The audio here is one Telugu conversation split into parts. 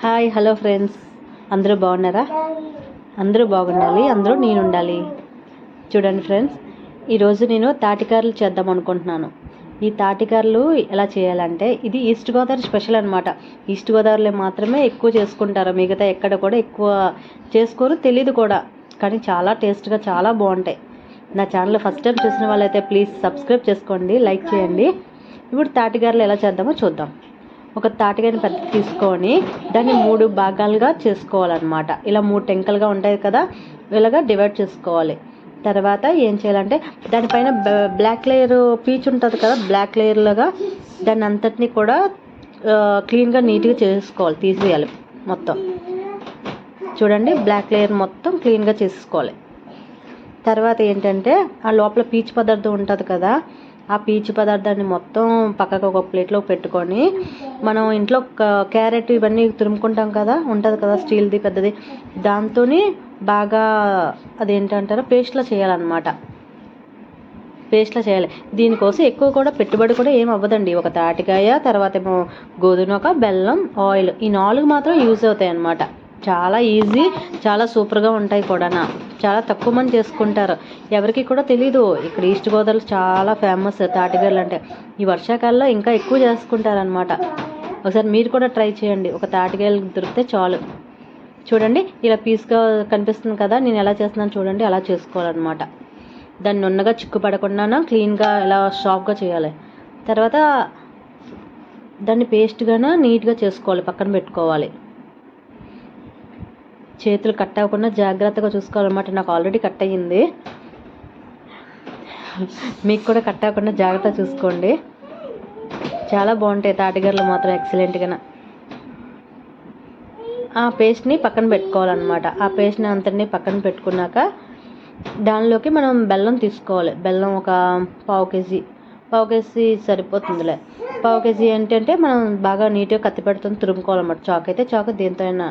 Hi hello friends. అందరూ బాగున్నారా? అందరూ బాగుండాలి అందరూ నేను ఉండాలి చూడండి ఫ్రెండ్స్ ఈరోజు నేను తాటికారలు చేద్దాం అనుకుంటున్నాను. ఈ తాటికారలు ఎలా చేయాలంటే ఇది ఈస్ట్ గోదావరి స్పెషల్ అనమాట ఈస్ట్ గోదావరిలో మాత్రమే ఎక్కువ చేసుకుంటారు. మిగతా ఎక్కడ కూడా ఎక్కువ చేసుకోరు తెలీదు కూడా. కానీ చాలా టేస్ట్గా చాలా బాగుంటాయి. నా ఛానల్ ఫస్ట్ టైం చూసిన వాళ్ళైతే ప్లీజ్ సబ్స్క్రైబ్ చేసుకోండి లైక్ చేయండి. ఇప్పుడు తాటిగారలు ఎలా చేద్దామో చూద్దాం. ఒక తాటికైన పెద్ద తీసుకొని దాన్ని మూడు భాగాలుగా చేసుకోవాలన్నమాట. ఇలా మూడు టెంకలుగా ఉంటాయి కదా ఇలాగా డివైడ్ చేసుకోవాలి. తర్వాత ఏం చేయాలంటే దానిపైన బ్లాక్ లేయర్ పీచ్ ఉంటుంది కదా బ్లాక్ లేయర్లుగా దాన్ని అంతటిని కూడా క్లీన్గా నీట్గా చేసుకోవాలి తీసేయాలి మొత్తం. చూడండి బ్లాక్ లేయర్ మొత్తం క్లీన్గా చేసుకోవాలి. తర్వాత ఏంటంటే ఆ లోపల పీచు పదార్థం ఉంటుంది కదా ఆ పీచు పదార్థాన్ని మొత్తం పక్కకు ఒక ప్లేట్లో పెట్టుకొని మనం ఇంట్లో క- క్యారెట్ ఇవన్నీ తురుముకుంటాం కదా ఉంటుంది కదా స్టీల్ది పెద్దది. దాంతో బాగా అదేంటంటారో పేస్ట్లో చేయాలన్నమాట. పేస్ట్లో చేయాలి. దీనికోసం ఎక్కువ కూడా పెట్టుబడి కూడా ఏం అవ్వదండి. ఒక తాటికాయ తర్వాత ఏమో గోధుమ బెల్లం ఆయిల్ ఈ నాలుగు మాత్రం యూజ్ అవుతాయి అన్నమాట చాలా ఈజీ చాలా సూపర్గా ఉంటాయి కూడా చాలా తక్కువ మంది చేసుకుంటారు. ఎవరికి కూడా తెలీదు. ఇక్కడ ఈస్ట్ గోదావరి చాలా ఫేమస్ తాటిగారులు అంటే. ఈ వర్షాకాలంలో ఇంకా ఎక్కువ చేసుకుంటారనమాట ఒకసారి మీరు కూడా ట్రై చేయండి. ఒక తాటికాయలు దొరికితే చాలు. చూడండి ఇలా పీస్గా కనిపిస్తుంది కదా నేను ఎలా చేస్తున్నాను చూడండి అలా చేసుకోవాలన్నమాట. దాన్ని నున్నగా చిక్కు పడకుండా క్లీన్గా ఇలా షాప్గా చేయాలి. తర్వాత దాన్ని పేస్ట్గాన నీట్గా చేసుకోవాలి పక్కన పెట్టుకోవాలి. చేతులు కట్ అవ్వకుండా జాగ్రత్తగా చూసుకోవాలన్నమాట. నాకు ఆల్రెడీ కట్ అయ్యింది. మీకు కూడా కట్ అవ్వకుండా జాగ్రత్త చూసుకోండి. చాలా బాగుంటాయి తాటిగర్లు మాత్రం ఎక్సలెంట్గా ఆ పేస్ట్ని పక్కన పెట్టుకోవాలన్నమాట. ఆ పేస్ట్ని అంతటిని పక్కన పెట్టుకున్నాక దానిలోకి మనం బెల్లం తీసుకోవాలి. బెల్లం ఒక పావు కేజీ. పావు కేజీ సరిపోతుందిలే. పావు కేజీ ఏంటంటే మనం బాగా నీట్గా కత్తి పెడుతుంది తురుముకోవాలన్నమాట. చాకు అయితే చాకు దేంతో అయినా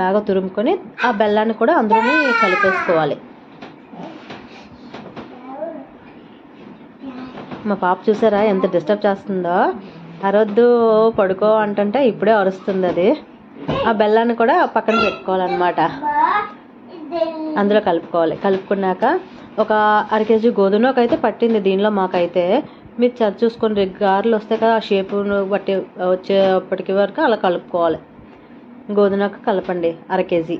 బాగా తురుముకొని ఆ బెల్లాన్ని కూడా అందులోనే కలిపేసుకోవాలి. మా పాప చూసారా ఎంత డిస్టర్బ్ చేస్తుందో? అరవద్దు పడుకో అంటుంటే ఇప్పుడే అరుస్తుంది అది. ఆ బెల్లాన్ని కూడా పక్కన పెట్టుకోవాలన్నమాట. అందులో కలుపుకోవాలి. కలుపుకున్నాక ఒక అర కేజీ గోధుమ అయితే పట్టింది దీనిలో మాకైతే. మీరు చది చూసుకొని గారెలు వస్తాయి కదా ఆ షేపును బట్టి వచ్చేప్పటికి వరకు అలా కలుపుకోవాలి. గోధుమక కలపండి అర కేజీ.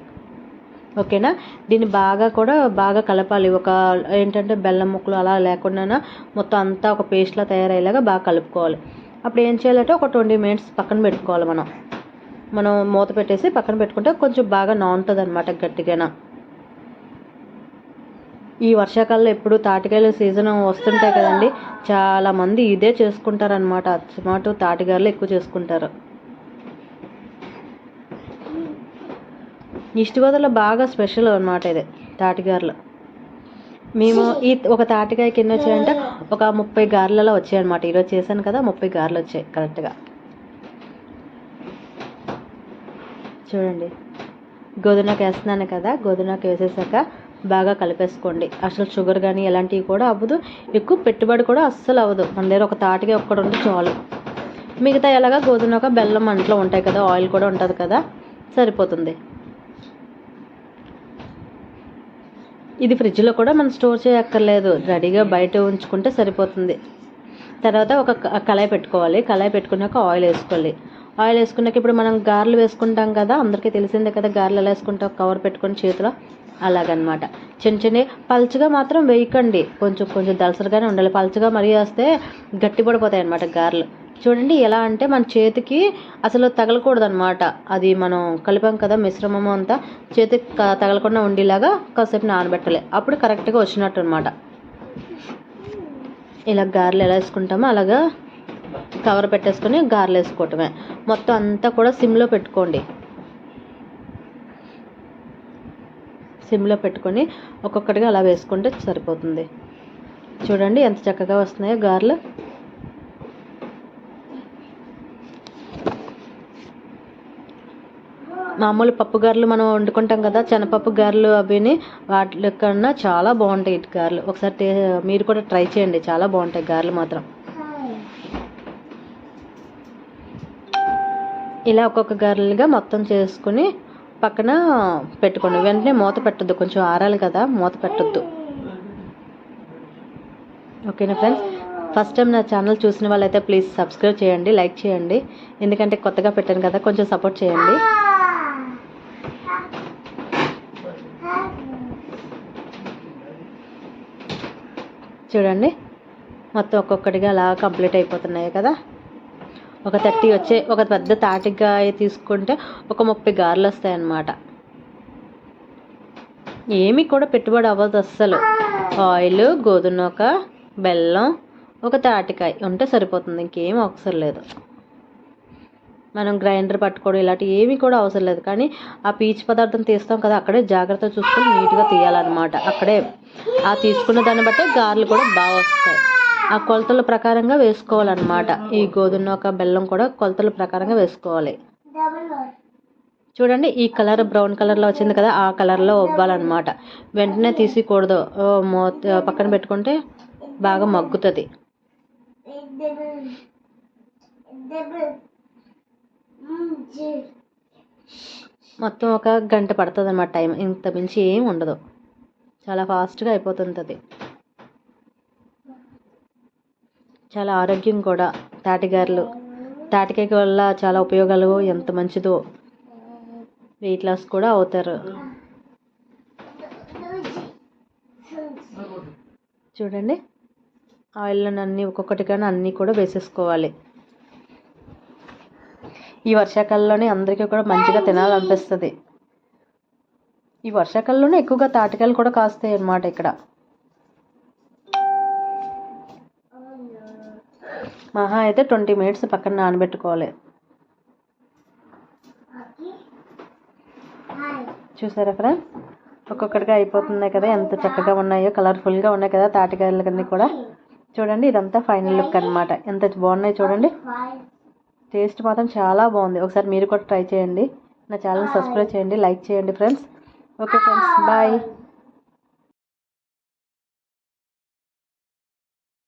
ఓకేనా? దీన్ని బాగా కూడా బాగా కలపాలి. ఒక ఏంటంటే బెల్లం ముక్కలు అలా లేకుండా మొత్తం అంతా ఒక పేస్ట్లా తయారయ్యేలాగా బాగా కలుపుకోవాలి. అప్పుడు ఏం చేయాలంటే ఒక ట్వంటీ మినిట్స్ పక్కన పెట్టుకోవాలి మనం. మనం మూత పెట్టేసి పక్కన పెట్టుకుంటే కొంచెం బాగా నానుతుంది అనమాట గట్టిగా ఈ వర్షాకాలంలో ఎప్పుడు తాటికాయల సీజన్ వస్తుంటాయి కదండి చాలా మంది ఇదే చేసుకుంటారనమాట అచ్చమాటు తాటికాయలు ఎక్కువ చేసుకుంటారు. ఈస్ట్ గోదావరిలో బాగా స్పెషల్ అనమాట ఇది తాటిగారులు మేము ఈ ఒక తాటికాయకి ఎన్ని వచ్చాయంటే ఒక ముప్పై గారెలలో వచ్చాయన్నమాట. ఈరోజు చేశాను కదా ముప్పై గారెలు వచ్చాయి కరెక్ట్గా. చూడండి గోధుమకి వేస్తున్నాను కదా గోధుమకి వేసేసాక బాగా కలిపేసుకోండి. అసలు షుగర్ కానీ ఎలాంటివి కూడా అవ్వదు. ఎక్కువ పెట్టుబడి కూడా అస్సలు అవ్వదు. మన దగ్గర ఒక తాటిగా ఒక్కటి ఉంటే చాలు. మిగతా ఎలాగా ఒక బెల్లం అంట్లో ఉంటాయి కదా ఆయిల్ కూడా ఉంటుంది కదా సరిపోతుంది. ఇది ఫ్రిడ్జ్లో కూడా మనం స్టోర్ చేయక్కర్లేదు. రెడీగా బయట ఉంచుకుంటే సరిపోతుంది. తర్వాత ఒక కళాయి పెట్టుకోవాలి. కళాయి పెట్టుకున్నాక ఆయిల్ వేసుకోవాలి. ఆయిల్ వేసుకున్నాక ఇప్పుడు మనం గారెలు వేసుకుంటాం కదా అందరికీ తెలిసిందే కదా గారెలు ఎలా వేసుకుంటాం? కవర్ పెట్టుకొని చేతిలో అలాగనమాట. చిన్న చిన్న పలుచగా మాత్రం వేయకండి. కొంచెం కొంచెం దలసరిగానే ఉండాలి. పలుచగా మరీ వేస్తే గట్టి పడిపోతాయి అనమాట గారెలు. చూడండి ఎలా అంటే మన చేతికి అసలు తగలకూడదు అనమాట అది మనం కలిపాం కదా మిశ్రమం అంతా చేతికి తగలకుండా ఉండేలాగా కాసేపు నానబెట్టాలి. అప్పుడు కరెక్ట్గా వచ్చినట్టు అనమాట ఇలా గారెలు ఎలా వేసుకుంటామో అలాగా కవర్ పెట్టేసుకొని గారెలు వేసుకోవటమే. మొత్తం అంతా కూడా సిమ్లో పెట్టుకోండి. సిమ్లో పెట్టుకొని ఒక్కొక్కటిగా అలా వేసుకుంటే సరిపోతుంది. చూడండి ఎంత చక్కగా వస్తున్నాయో గారెలు. మామూలు పప్పు గారెలు మనం వండుకుంటాం కదా చెనపప్పు గారెలు అవిని వాటి కన్నా చాలా బాగుంటాయి ఇటు గారెలు. ఒకసారి మీరు కూడా ట్రై చేయండి చాలా బాగుంటాయి గారెలు మాత్రం. ఇలా ఒక్కొక్క గారెలుగా మొత్తం చేసుకుని పక్కన పెట్టుకోండి. వెంటనే మూత పెట్టద్దు. కొంచెం ఆరాలి కదా. మూత పెట్టద్దు. ఓకేనా ఫ్రెండ్స్? ఫస్ట్ టైం నా ఛానల్ చూసిన వాళ్ళైతే ప్లీజ్ సబ్స్క్రైబ్ చేయండి లైక్ చేయండి. ఎందుకంటే కొత్తగా పెట్టాను కదా కొంచెం సపోర్ట్ చేయండి. చూడండి. మొత్తం ఒక్కొక్కటిగా అలా కంప్లీట్ అయిపోతున్నాయి కదా. ఒక థర్టీ వచ్చే ఒక పెద్ద తాటికాయ తీసుకుంటే ఒక ముప్పై గారెలు వస్తాయి అన్నమాట ఏమి కూడా పెట్టుబడి అవ్వదు అస్సలు. ఆయిల్ గోధుమ నూక బెల్లం ఒక తాటికాయ ఉంటే సరిపోతుంది. ఇంకేం అవసరం లేదు. మనం గ్రైండర్ పట్టుకోవడం ఇలాంటివి ఏమీ కూడా అవసరం లేదు. కానీ ఆ పీచు పదార్థం తీస్తాం కదా అక్కడే జాగ్రత్త చూసుకొని నీట్గా తీయాలన్నమాట. అక్కడే ఆ తీసుకున్న దాన్ని బట్టే గారెలు కూడా బాగా వస్తాయి. ఆ కొలతల ప్రకారంగా వేసుకోవాలన్నమాట. ఈ గోధుమ ఒక బెల్లం కూడా కొలతల ప్రకారంగా వేసుకోవాలి. చూడండి ఈ కలర్ బ్రౌన్ కలర్లో వచ్చింది కదా ఆ కలర్లో ఇవ్వాలన్నమాట వెంటనే తీసికూడదు. ఓ పక్కన పెట్టుకుంటే బాగా మగ్గుతుంది. మొత్తం ఒక గంట పడుతుంది అన్నమాట టైం. ఇంత మించి ఏం ఉండదు. చాలా ఫాస్ట్గా అయిపోతుంటుంది. చాలా ఆరోగ్యం కూడా. తాటికారులు తాటికాయ వల్ల చాలా ఉపయోగాలు ఎంత మంచిదో వెయిట్ లాస్ కూడా అవుతారు. చూడండి. ఆయిల్లో అన్నీ ఒక్కొక్కటి కానీ అన్నీ కూడా వేసేసుకోవాలి. ఈ వర్షాకాలంలోనే అందరికీ కూడా మంచిగా తినాలనిపిస్తుంది. ఈ వర్షాకాలంలోనే ఎక్కువగా తాటికాయలు కూడా కాస్తాయి అన్నమాట ఇక్కడ. మహా అయితే ట్వంటీ మినిట్స్ పక్కన నానబెట్టుకోవాలి. చూసారా ఫ్రెండ్స్? ఒక్కొక్కటిగా అయిపోతున్నాయి కదా ఎంత చక్కగా ఉన్నాయో కలర్ఫుల్గా ఉన్నాయి కదా తాటికాయలన్నీ కూడా. చూడండి ఇదంతా ఫైనల్ లుక్ అనమాట ఎంత బాగున్నాయి చూడండి. టేస్ట్ మాత్రం చాలా బాగుంది. ఒకసారి మీరు కూడా ట్రై చేయండి. నా ఛానల్ సబ్స్క్రైబ్ చేయండి లైక్ చేయండి ఫ్రెండ్స్. Okay friends bye.